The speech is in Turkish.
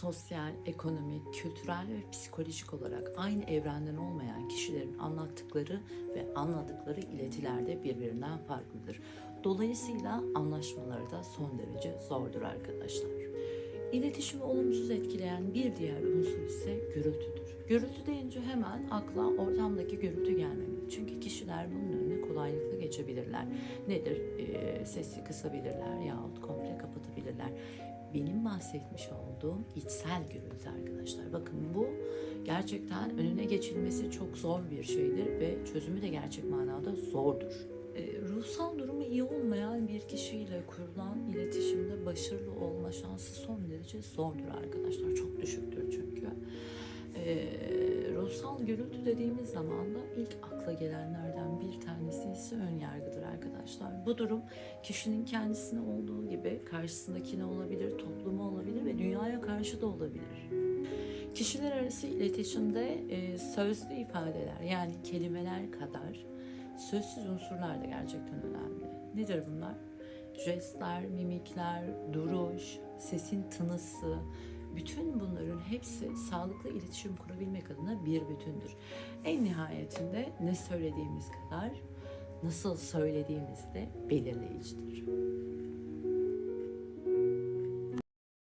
sosyal, ekonomik, kültürel ve psikolojik olarak aynı evrenden olmayan kişilerin anlattıkları ve anladıkları iletiler de birbirinden farklıdır. Dolayısıyla anlaşmaları da son derece zordur arkadaşlar. İletişimi olumsuz etkileyen bir diğer unsur ise gürültüdür. Gürültü deyince hemen akla ortamdaki gürültü gelmemeli. Çünkü kişiler bunun önüne kolaylıkla geçebilirler. Nedir? Ee, sesi kısabilirler yahut komple kapatabilirler. Benim bahsetmiş olduğum içsel gürültü arkadaşlar. Bakın bu gerçekten önüne geçilmesi çok zor bir şeydir ve çözümü de gerçek manada zordur. Ee, ruhsal durumu iyi olmayan bir kişiyle kurulan iletişimde başarılı olma şansı son derece zordur arkadaşlar. Çok düşüktür çünkü. Ee, ruhsal gürültü dediğimiz zaman da ilk akla gelenlerden bir tanesi ise ön yargıdır arkadaşlar. Bu durum kişinin kendisine olduğu gibi karşısındakine olabilir, topluma olabilir ve dünyaya karşı da olabilir. Kişiler arası iletişimde e, sözlü ifadeler yani kelimeler kadar sözsüz unsurlar da gerçekten önemli. Nedir bunlar? Jestler, mimikler, duruş, sesin tınısı, bütün bunların hepsi sağlıklı iletişim kurabilmek adına bir bütündür. En nihayetinde ne söylediğimiz kadar nasıl söylediğimiz de belirleyicidir.